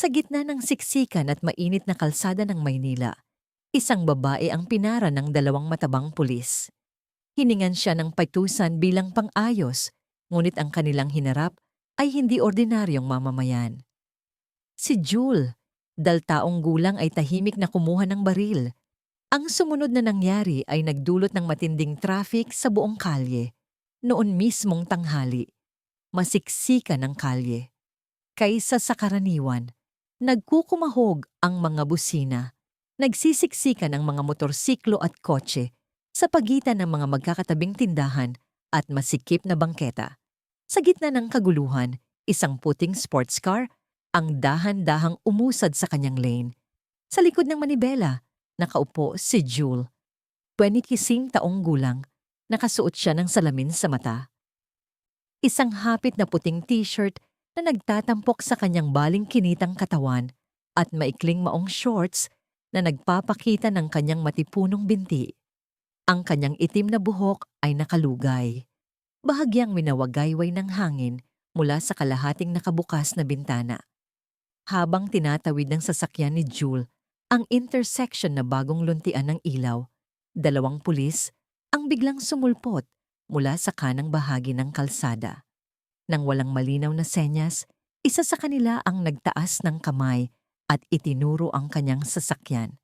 Sa gitna ng siksikan at mainit na kalsada ng Maynila, isang babae ang pinara ng dalawang matabang pulis. Hiningan siya ng paitusan bilang pang-ayos, ngunit ang kanilang hinarap ay hindi ordinaryong mamamayan. Si Jule, daltaong gulang ay tahimik na kumuha ng baril. Ang sumunod na nangyari ay nagdulot ng matinding traffic sa buong kalye. Noon mismong tanghali, masiksikan ng kalye. Kaysa sa karaniwan, nagkukumahog ang mga busina. Nagsisiksikan ang mga motorsiklo at kotse sa pagitan ng mga magkakatabing tindahan at masikip na bangketa. Sa gitna ng kaguluhan, isang puting sports car ang dahan-dahang umusad sa kanyang lane. Sa likod ng manibela, nakaupo si Jewel. 20 taong gulang, nakasuot siya ng salamin sa mata. Isang hapit na puting t-shirt na nagtatampok sa kanyang baling kinitang katawan at maikling maong shorts na nagpapakita ng kanyang matipunong binti. Ang kanyang itim na buhok ay nakalugay. Bahagyang minawagayway ng hangin mula sa kalahating nakabukas na bintana. Habang tinatawid ng sasakyan ni Jewel ang intersection na bagong luntian ng ilaw, dalawang pulis ang biglang sumulpot mula sa kanang bahagi ng kalsada. Nang walang malinaw na senyas, isa sa kanila ang nagtaas ng kamay at itinuro ang kanyang sasakyan.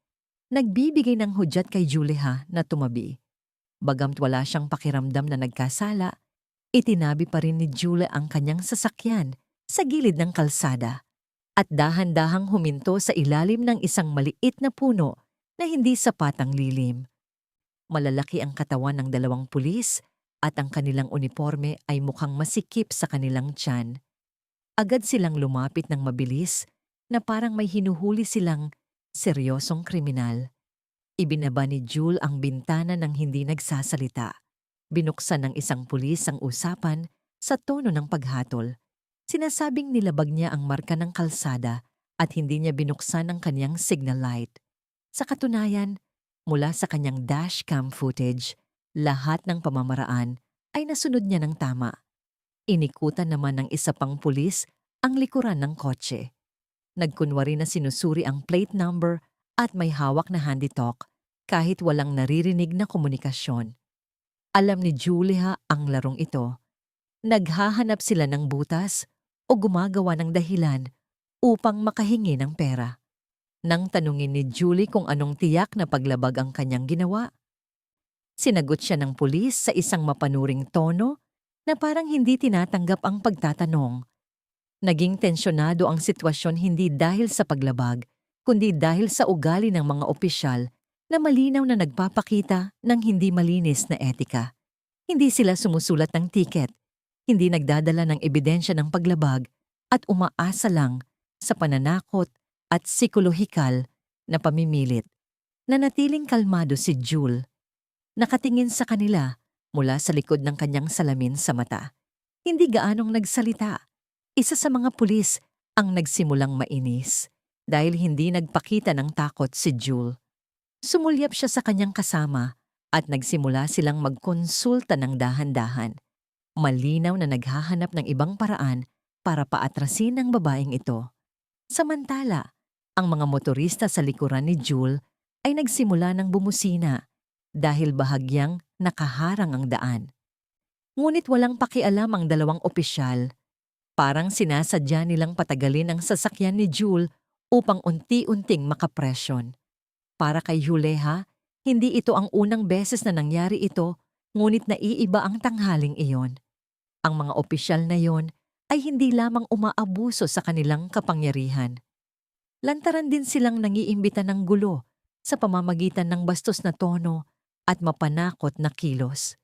Nagbibigay ng hudyat kay Julia na tumabi. Bagamt wala siyang pakiramdam na nagkasala, itinabi pa rin ni Julia ang kanyang sasakyan sa gilid ng kalsada at dahan-dahang huminto sa ilalim ng isang maliit na puno na hindi sapat ang lilim. Malalaki ang katawan ng dalawang pulis at ang kanilang uniforme ay mukhang masikip sa kanilang tiyan. Agad silang lumapit ng mabilis na parang may hinuhuli silang seryosong kriminal. Ibinaba ni Jewel ang bintana ng hindi nagsasalita. Binuksan ng isang pulis ang usapan sa tono ng paghatol. Sinasabing nilabag niya ang marka ng kalsada at hindi niya binuksan ang kanyang signal light. Sa katunayan, mula sa kanyang dashcam footage, lahat ng pamamaraan ay nasunod niya ng tama. Inikutan naman ng isa pang pulis ang likuran ng kotse. Nagkunwari na sinusuri ang plate number at may hawak na handy talk kahit walang naririnig na komunikasyon. Alam ni Julia ang larong ito. Naghahanap sila ng butas o gumagawa ng dahilan upang makahingi ng pera. Nang tanungin ni Julie kung anong tiyak na paglabag ang kanyang ginawa, Sinagot siya ng pulis sa isang mapanuring tono na parang hindi tinatanggap ang pagtatanong. Naging tensyonado ang sitwasyon hindi dahil sa paglabag, kundi dahil sa ugali ng mga opisyal na malinaw na nagpapakita ng hindi malinis na etika. Hindi sila sumusulat ng tiket, hindi nagdadala ng ebidensya ng paglabag at umaasa lang sa pananakot at psikolohikal na pamimilit. Nanatiling kalmado si Jule Nakatingin sa kanila mula sa likod ng kanyang salamin sa mata. Hindi gaanong nagsalita. Isa sa mga pulis ang nagsimulang mainis dahil hindi nagpakita ng takot si Jewel. Sumulyap siya sa kanyang kasama at nagsimula silang magkonsulta ng dahan-dahan. Malinaw na naghahanap ng ibang paraan para paatrasin ang babaeng ito. Samantala, ang mga motorista sa likuran ni Jewel ay nagsimula ng bumusina dahil bahagyang nakaharang ang daan. Ngunit walang pakialam ang dalawang opisyal. Parang sinasadya nilang patagalin ang sasakyan ni Jule upang unti-unting makapresyon. Para kay Juleha, hindi ito ang unang beses na nangyari ito, ngunit naiiba ang tanghaling iyon. Ang mga opisyal na yon ay hindi lamang umaabuso sa kanilang kapangyarihan. Lantaran din silang nangiimbita ng gulo sa pamamagitan ng bastos na tono at mapanakot na kilos.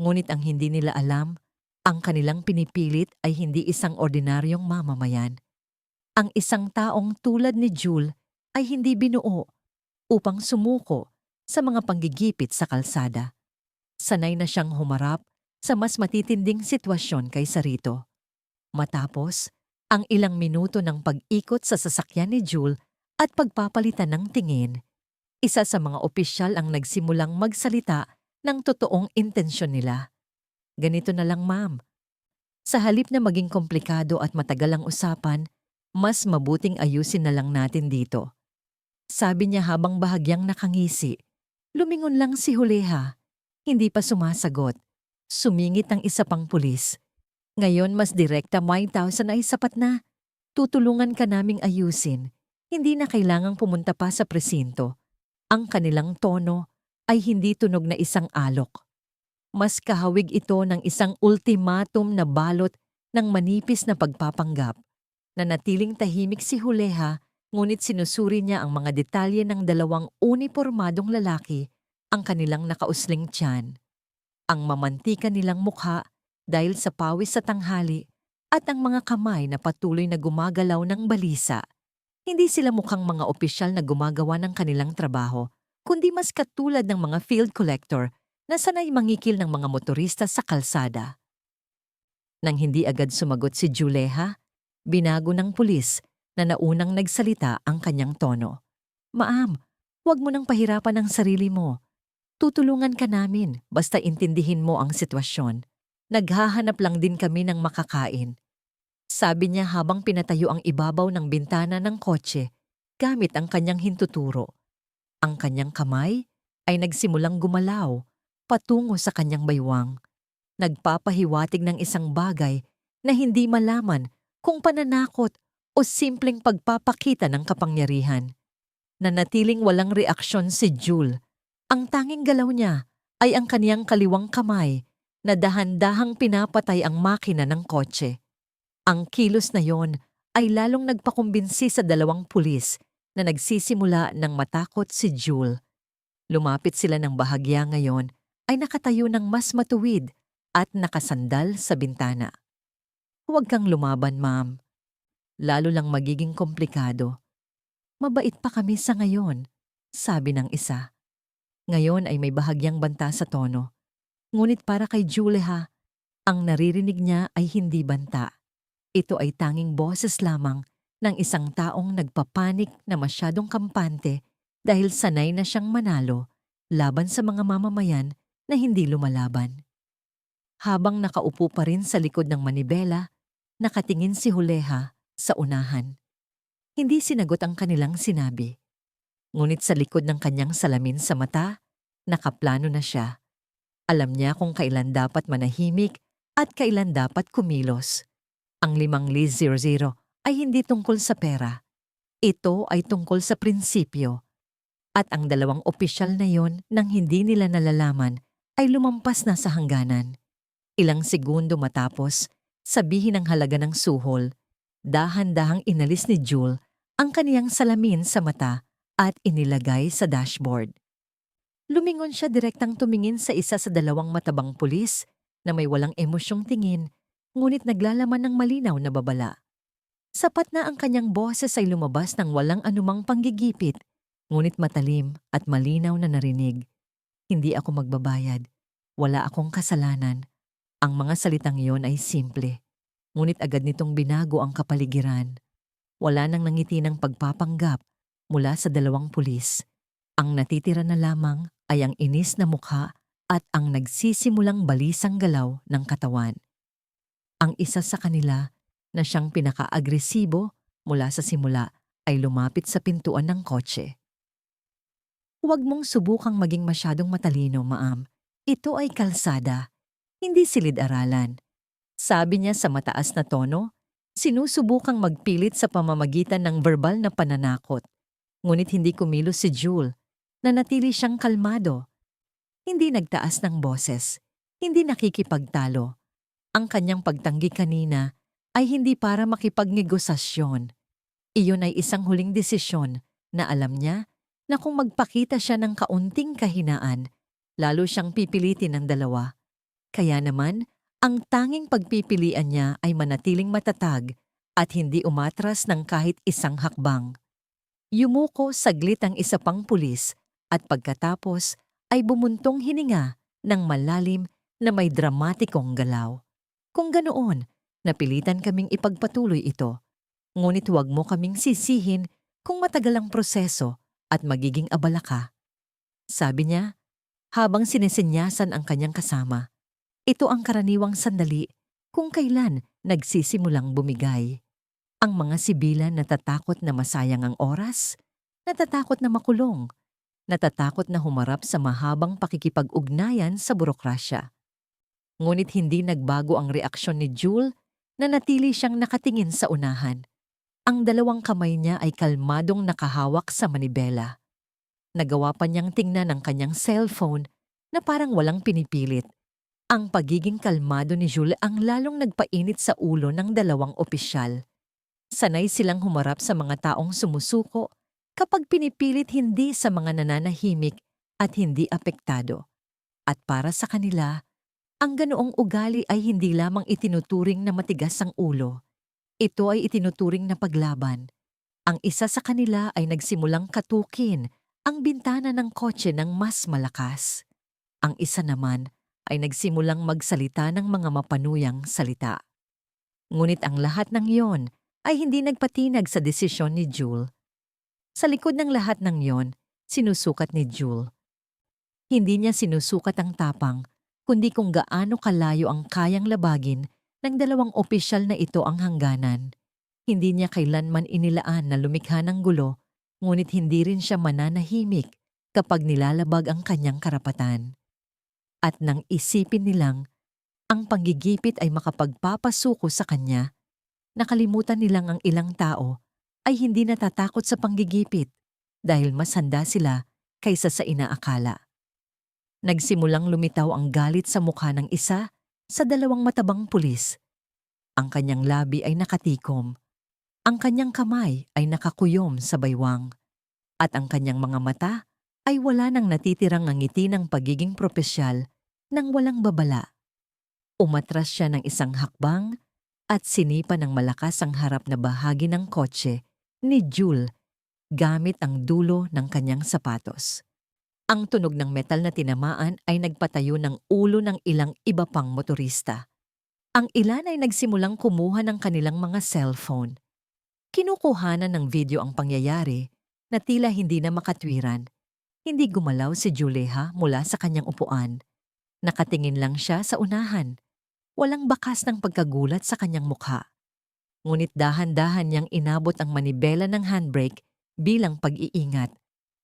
Ngunit ang hindi nila alam, ang kanilang pinipilit ay hindi isang ordinaryong mamamayan. Ang isang taong tulad ni Jule ay hindi binuo upang sumuko sa mga panggigipit sa kalsada. Sanay na siyang humarap sa mas matitinding sitwasyon kaysa rito. Matapos, ang ilang minuto ng pag-ikot sa sasakyan ni Jule at pagpapalitan ng tingin, isa sa mga opisyal ang nagsimulang magsalita ng totoong intensyon nila. Ganito na lang ma'am. Sa halip na maging komplikado at matagal ang usapan, Mas mabuting ayusin na lang natin dito. Sabi niya habang bahagyang nakangisi. Lumingon lang si Juleha. Hindi pa sumasagot. Sumingit ang isa pang pulis. Ngayon mas direkta 5,000 ay sapat na. Tutulungan ka naming ayusin. Hindi na kailangang pumunta pa sa presinto. Ang kanilang tono ay hindi tunog na isang alok. Mas kahawig ito ng isang ultimatum na balot ng manipis na pagpapanggap. Nanatiling tahimik si Juleha ngunit sinusuri niya ang mga detalye ng dalawang unipormadong lalaki ang kanilang nakausling tiyan. Ang mamantika nilang mukha dahil sa pawis sa tanghali at ang mga kamay na patuloy na gumagalaw ng balisa. Hindi sila mukhang mga opisyal na gumagawa ng kanilang trabaho, kundi mas katulad ng mga field collector na sanay mangikil ng mga motorista sa kalsada. Nang hindi agad sumagot si Juleha, binago ng pulis na naunang nagsalita ang kanyang tono. Maam, huwag mo nang pahirapan ang sarili mo. Tutulungan ka namin basta intindihin mo ang sitwasyon. Naghahanap lang din kami ng makakain. Sabi niya habang pinatayo ang ibabaw ng bintana ng kotse gamit ang kanyang hintuturo. Ang kanyang kamay ay nagsimulang gumalaw patungo sa kanyang baywang. Nagpapahiwatig ng isang bagay na hindi malaman kung pananakot o simpleng pagpapakita ng kapangyarihan. Nanatiling walang reaksyon si Jule. Ang tanging galaw niya ay ang kaniyang kaliwang kamay na dahan-dahang pinapatay ang makina ng kotse. Ang kilos na yon ay lalong nagpakumbinsi sa dalawang pulis na nagsisimula ng matakot si Jule. Lumapit sila ng bahagya ngayon ay nakatayo ng mas matuwid at nakasandal sa bintana. Huwag kang lumaban, ma'am. Lalo lang magiging komplikado. Mabait pa kami sa ngayon, sabi ng isa. Ngayon ay may bahagyang banta sa tono. Ngunit para kay Juleha, ang naririnig niya ay hindi banta. Ito ay tanging boses lamang ng isang taong nagpapanik na masyadong kampante dahil sanay na siyang manalo laban sa mga mamamayan na hindi lumalaban. Habang nakaupo pa rin sa likod ng manibela, nakatingin si Juleha sa unahan. Hindi sinagot ang kanilang sinabi. Ngunit sa likod ng kanyang salamin sa mata, nakaplano na siya. Alam niya kung kailan dapat manahimik at kailan dapat kumilos. Ang limang Liz 00 ay hindi tungkol sa pera. Ito ay tungkol sa prinsipyo. At ang dalawang opisyal na yon nang hindi nila nalalaman ay lumampas na sa hangganan. Ilang segundo matapos, sabihin ang halaga ng suhol, dahan-dahang inalis ni Jewel ang kaniyang salamin sa mata at inilagay sa dashboard. Lumingon siya direktang tumingin sa isa sa dalawang matabang pulis na may walang emosyong tingin ngunit naglalaman ng malinaw na babala. Sapat na ang kanyang boses ay lumabas ng walang anumang panggigipit, ngunit matalim at malinaw na narinig. Hindi ako magbabayad. Wala akong kasalanan. Ang mga salitang iyon ay simple, ngunit agad nitong binago ang kapaligiran. Wala nang nangiti ng pagpapanggap mula sa dalawang pulis. Ang natitira na lamang ay ang inis na mukha at ang nagsisimulang balisang galaw ng katawan. Ang isa sa kanila na siyang pinaka-agresibo mula sa simula ay lumapit sa pintuan ng kotse. Huwag mong subukang maging masyadong matalino, maam. Ito ay kalsada hindi silid-aralan. Sabi niya sa mataas na tono, sinusubukang magpilit sa pamamagitan ng verbal na pananakot. Ngunit hindi kumilos si Jewel, na natili siyang kalmado. Hindi nagtaas ng boses, hindi nakikipagtalo. Ang kanyang pagtanggi kanina ay hindi para makipagnegosasyon. Iyon ay isang huling desisyon na alam niya na kung magpakita siya ng kaunting kahinaan, lalo siyang pipilitin ng dalawa. Kaya naman, ang tanging pagpipilian niya ay manatiling matatag at hindi umatras ng kahit isang hakbang. Yumuko saglit ang isa pang pulis at pagkatapos ay bumuntong hininga ng malalim na may dramatikong galaw. Kung ganoon, napilitan kaming ipagpatuloy ito. Ngunit huwag mo kaming sisihin kung matagal ang proseso at magiging abala ka. Sabi niya, habang sinisinyasan ang kanyang kasama. Ito ang karaniwang sandali kung kailan nagsisimulang bumigay. Ang mga sibilan natatakot na masayang ang oras, natatakot na makulong, natatakot na humarap sa mahabang pakikipag-ugnayan sa burokrasya. Ngunit hindi nagbago ang reaksyon ni Jewel na natili siyang nakatingin sa unahan. Ang dalawang kamay niya ay kalmadong nakahawak sa manibela. Nagawa pa niyang tingnan ang kanyang cellphone na parang walang pinipilit. Ang pagiging kalmado ni Jules ang lalong nagpainit sa ulo ng dalawang opisyal. Sanay silang humarap sa mga taong sumusuko kapag pinipilit hindi sa mga nananahimik at hindi apektado. At para sa kanila, ang ganoong ugali ay hindi lamang itinuturing na matigas ang ulo. Ito ay itinuturing na paglaban. Ang isa sa kanila ay nagsimulang katukin ang bintana ng kotse ng mas malakas. Ang isa naman ay nagsimulang magsalita ng mga mapanuyang salita. Ngunit ang lahat ng iyon ay hindi nagpatinag sa desisyon ni Jewel. Sa likod ng lahat ng iyon, sinusukat ni Jewel. Hindi niya sinusukat ang tapang, kundi kung gaano kalayo ang kayang labagin ng dalawang opisyal na ito ang hangganan. Hindi niya kailanman inilaan na lumikha ng gulo, ngunit hindi rin siya mananahimik kapag nilalabag ang kanyang karapatan. At nang isipin nilang ang panggigipit ay makapagpapasuko sa kanya, nakalimutan nilang ang ilang tao ay hindi natatakot sa panggigipit dahil mas handa sila kaysa sa inaakala. Nagsimulang lumitaw ang galit sa mukha ng isa sa dalawang matabang pulis. Ang kanyang labi ay nakatikom. Ang kanyang kamay ay nakakuyom sa baywang. At ang kanyang mga mata ay wala nang natitirang ngiti ng pagiging propesyal nang walang babala. Umatras siya ng isang hakbang at sinipa ng malakas ang harap na bahagi ng kotse ni Jule gamit ang dulo ng kanyang sapatos. Ang tunog ng metal na tinamaan ay nagpatayo ng ulo ng ilang iba pang motorista. Ang ilan ay nagsimulang kumuha ng kanilang mga cellphone. Kinukuhanan ng video ang pangyayari na tila hindi na makatwiran. Hindi gumalaw si Juleha mula sa kanyang upuan. Nakatingin lang siya sa unahan. Walang bakas ng pagkagulat sa kanyang mukha. Ngunit dahan-dahan niyang inabot ang manibela ng handbrake bilang pag-iingat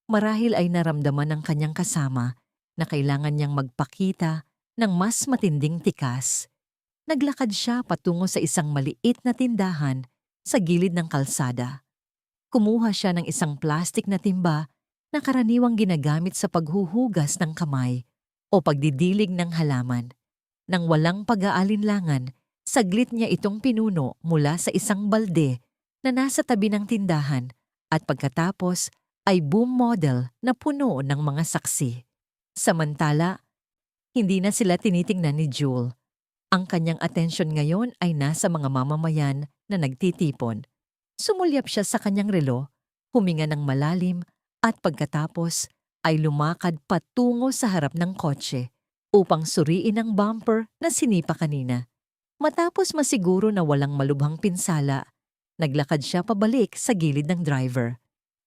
marahil ay naramdaman ng kanyang kasama na kailangan niyang magpakita ng mas matinding tikas. Naglakad siya patungo sa isang maliit na tindahan sa gilid ng kalsada. Kumuha siya ng isang plastik na timba na karaniwang ginagamit sa paghuhugas ng kamay o pagdidilig ng halaman. Nang walang pag-aalinlangan, saglit niya itong pinuno mula sa isang balde na nasa tabi ng tindahan at pagkatapos ay boom model na puno ng mga saksi. Samantala, hindi na sila tinitingnan ni Jewel. Ang kanyang atensyon ngayon ay nasa mga mamamayan na nagtitipon. Sumulyap siya sa kanyang relo, huminga ng malalim at pagkatapos ay lumakad patungo sa harap ng kotse upang suriin ang bumper na sinipa kanina. Matapos masiguro na walang malubhang pinsala, naglakad siya pabalik sa gilid ng driver.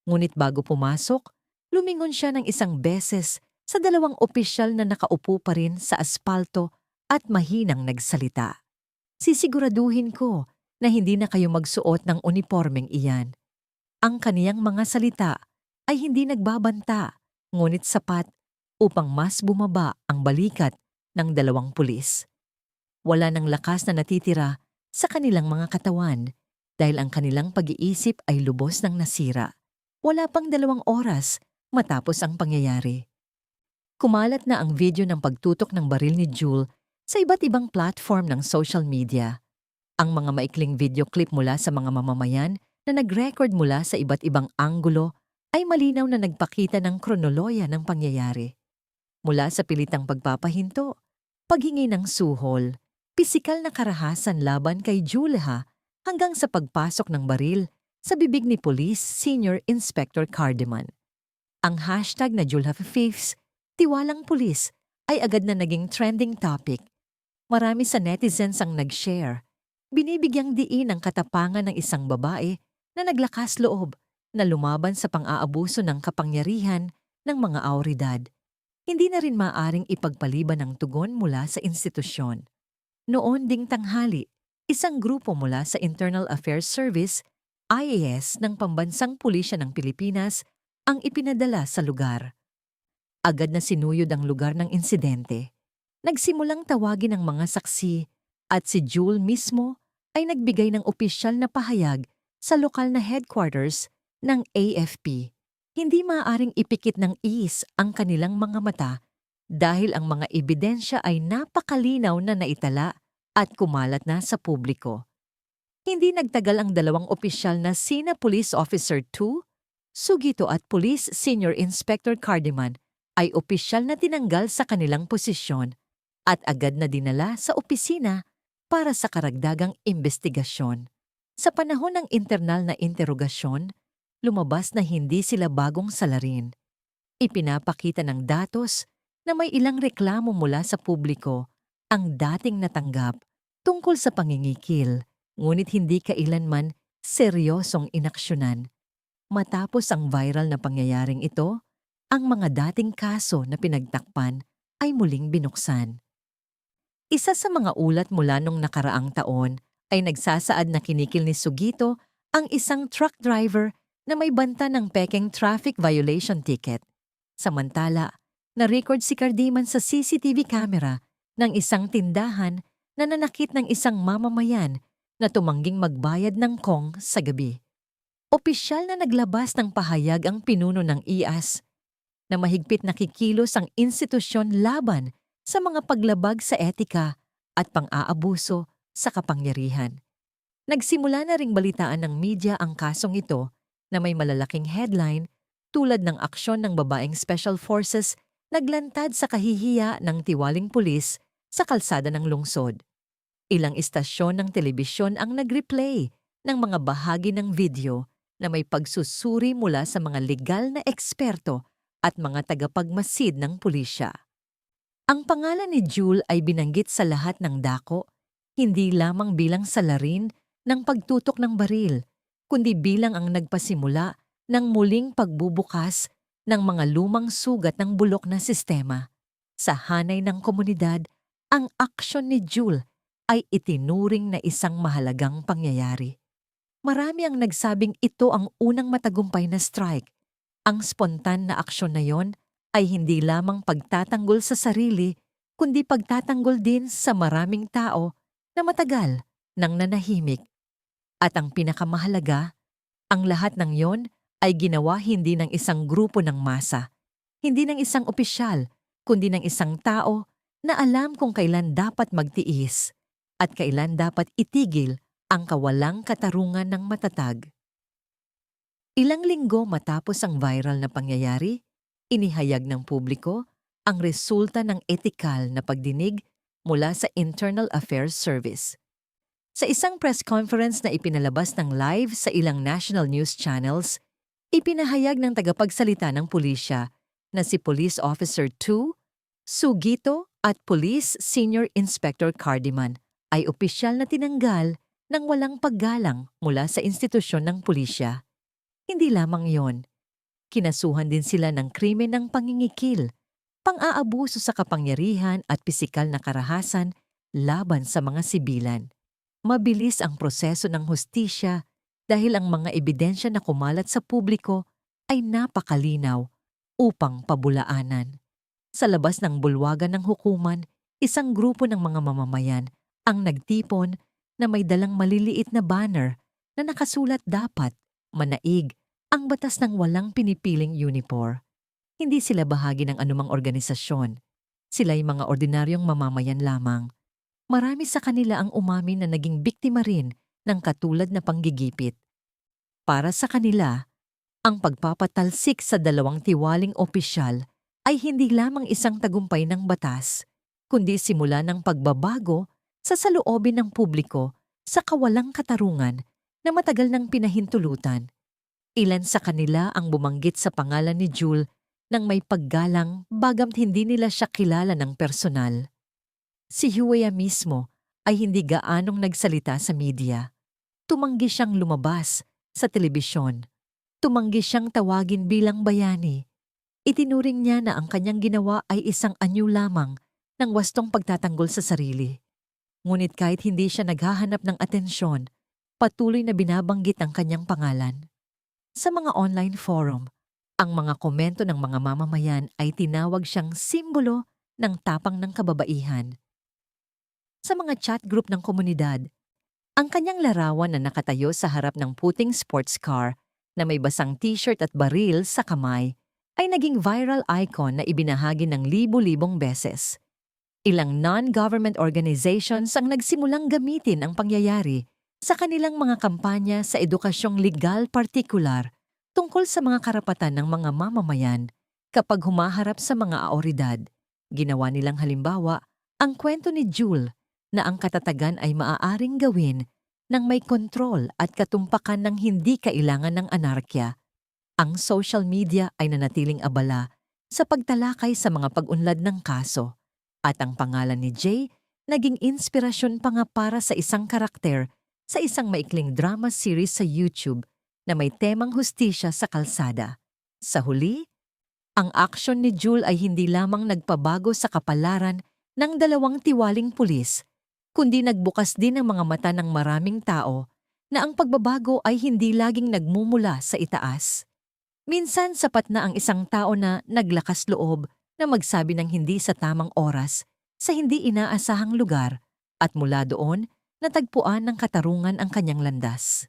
Ngunit bago pumasok, lumingon siya ng isang beses sa dalawang opisyal na nakaupo pa rin sa aspalto at mahinang nagsalita. Sisiguraduhin ko na hindi na kayo magsuot ng uniformeng iyan. Ang kaniyang mga salita ay hindi nagbabanta, ngunit sapat upang mas bumaba ang balikat ng dalawang pulis. Wala nang lakas na natitira sa kanilang mga katawan dahil ang kanilang pag-iisip ay lubos ng nasira. Wala pang dalawang oras matapos ang pangyayari. Kumalat na ang video ng pagtutok ng baril ni Jewel sa iba't ibang platform ng social media. Ang mga maikling video clip mula sa mga mamamayan na nag-record mula sa iba't ibang anggulo ay malinaw na nagpakita ng kronoloya ng pangyayari. Mula sa pilitang pagpapahinto, paghingi ng suhol, pisikal na karahasan laban kay Juleha hanggang sa pagpasok ng baril sa bibig ni Police Senior Inspector Cardeman. Ang hashtag na Julhafe Fifths, tiwalang pulis, ay agad na naging trending topic. Marami sa netizens ang nag-share. Binibigyang diin ang katapangan ng isang babae na naglakas loob na lumaban sa pang-aabuso ng kapangyarihan ng mga autoridad. Hindi na rin maaring ipagpaliban ng tugon mula sa institusyon. Noon ding tanghali, isang grupo mula sa Internal Affairs Service, IAS ng Pambansang Pulisya ng Pilipinas ang ipinadala sa lugar. Agad na sinuyod ang lugar ng insidente. Nagsimulang tawagin ang mga saksi at si Jewel mismo ay nagbigay ng opisyal na pahayag sa lokal na headquarters ng AFP. Hindi maaaring ipikit ng is ang kanilang mga mata dahil ang mga ebidensya ay napakalinaw na naitala at kumalat na sa publiko. Hindi nagtagal ang dalawang opisyal na sina Police Officer 2, Sugito at Police Senior Inspector Cardiman ay opisyal na tinanggal sa kanilang posisyon at agad na dinala sa opisina para sa karagdagang investigasyon. Sa panahon ng internal na interogasyon, lumabas na hindi sila bagong salarin. Ipinapakita ng datos na may ilang reklamo mula sa publiko ang dating natanggap tungkol sa pangingikil, ngunit hindi kailanman seryosong inaksyonan. Matapos ang viral na pangyayaring ito, ang mga dating kaso na pinagtakpan ay muling binuksan. Isa sa mga ulat mula nung nakaraang taon ay nagsasaad na kinikil ni Sugito ang isang truck driver na may banta ng pekeng traffic violation ticket. Samantala, na-record si Cardiman sa CCTV camera ng isang tindahan na nanakit ng isang mamamayan na tumangging magbayad ng kong sa gabi. Opisyal na naglabas ng pahayag ang pinuno ng IAS na mahigpit na kikilos ang institusyon laban sa mga paglabag sa etika at pang-aabuso sa kapangyarihan. Nagsimula na ring balitaan ng media ang kasong ito na may malalaking headline tulad ng aksyon ng babaeng Special Forces naglantad sa kahihiya ng tiwaling pulis sa kalsada ng lungsod. Ilang istasyon ng telebisyon ang nag-replay ng mga bahagi ng video na may pagsusuri mula sa mga legal na eksperto at mga tagapagmasid ng pulisya. Ang pangalan ni Jewel ay binanggit sa lahat ng dako, hindi lamang bilang salarin ng pagtutok ng baril, kundi bilang ang nagpasimula ng muling pagbubukas ng mga lumang sugat ng bulok na sistema. Sa hanay ng komunidad, ang aksyon ni Jewel ay itinuring na isang mahalagang pangyayari. Marami ang nagsabing ito ang unang matagumpay na strike ang spontan na aksyon na yon ay hindi lamang pagtatanggol sa sarili, kundi pagtatanggol din sa maraming tao na matagal nang nanahimik. At ang pinakamahalaga, ang lahat ng yon ay ginawa hindi ng isang grupo ng masa, hindi ng isang opisyal, kundi ng isang tao na alam kung kailan dapat magtiis at kailan dapat itigil ang kawalang katarungan ng matatag. Ilang linggo matapos ang viral na pangyayari, inihayag ng publiko ang resulta ng etikal na pagdinig mula sa Internal Affairs Service. Sa isang press conference na ipinalabas ng live sa ilang national news channels, ipinahayag ng tagapagsalita ng pulisya na si Police Officer 2, Sugito at Police Senior Inspector Cardiman ay opisyal na tinanggal ng walang paggalang mula sa institusyon ng pulisya. Hindi lamang yon. Kinasuhan din sila ng krimen ng pangingikil, pang-aabuso sa kapangyarihan at pisikal na karahasan laban sa mga sibilan. Mabilis ang proseso ng hustisya dahil ang mga ebidensya na kumalat sa publiko ay napakalinaw upang pabulaanan. Sa labas ng bulwagan ng hukuman, isang grupo ng mga mamamayan ang nagtipon na may dalang maliliit na banner na nakasulat dapat manaig ang batas ng walang pinipiling uniform. Hindi sila bahagi ng anumang organisasyon. Sila'y mga ordinaryong mamamayan lamang. Marami sa kanila ang umamin na naging biktima rin ng katulad na panggigipit. Para sa kanila, ang pagpapatalsik sa dalawang tiwaling opisyal ay hindi lamang isang tagumpay ng batas, kundi simula ng pagbabago sa saloobin ng publiko sa kawalang katarungan na matagal nang pinahintulutan Ilan sa kanila ang bumanggit sa pangalan ni Jewel nang may paggalang bagamt hindi nila siya kilala ng personal. Si Huwea mismo ay hindi gaanong nagsalita sa media. Tumanggi siyang lumabas sa telebisyon. Tumanggi siyang tawagin bilang bayani. Itinuring niya na ang kanyang ginawa ay isang anyo lamang ng wastong pagtatanggol sa sarili. Ngunit kahit hindi siya naghahanap ng atensyon, patuloy na binabanggit ang kanyang pangalan. Sa mga online forum, ang mga komento ng mga mamamayan ay tinawag siyang simbolo ng tapang ng kababaihan. Sa mga chat group ng komunidad, ang kanyang larawan na nakatayo sa harap ng puting sports car na may basang t-shirt at baril sa kamay ay naging viral icon na ibinahagi ng libu-libong beses. Ilang non-government organizations ang nagsimulang gamitin ang pangyayari sa kanilang mga kampanya sa edukasyong legal partikular tungkol sa mga karapatan ng mga mamamayan kapag humaharap sa mga aoridad. Ginawa nilang halimbawa ang kwento ni Jule na ang katatagan ay maaaring gawin ng may kontrol at katumpakan ng hindi kailangan ng anarkya. Ang social media ay nanatiling abala sa pagtalakay sa mga pag-unlad ng kaso at ang pangalan ni Jay naging inspirasyon pa nga para sa isang karakter sa isang maikling drama series sa YouTube na may temang hustisya sa kalsada. Sa huli, ang aksyon ni Jule ay hindi lamang nagpabago sa kapalaran ng dalawang tiwaling pulis, kundi nagbukas din ang mga mata ng maraming tao na ang pagbabago ay hindi laging nagmumula sa itaas. Minsan sapat na ang isang tao na naglakas loob na magsabi ng hindi sa tamang oras sa hindi inaasahang lugar at mula doon natagpuan ng katarungan ang kanyang landas.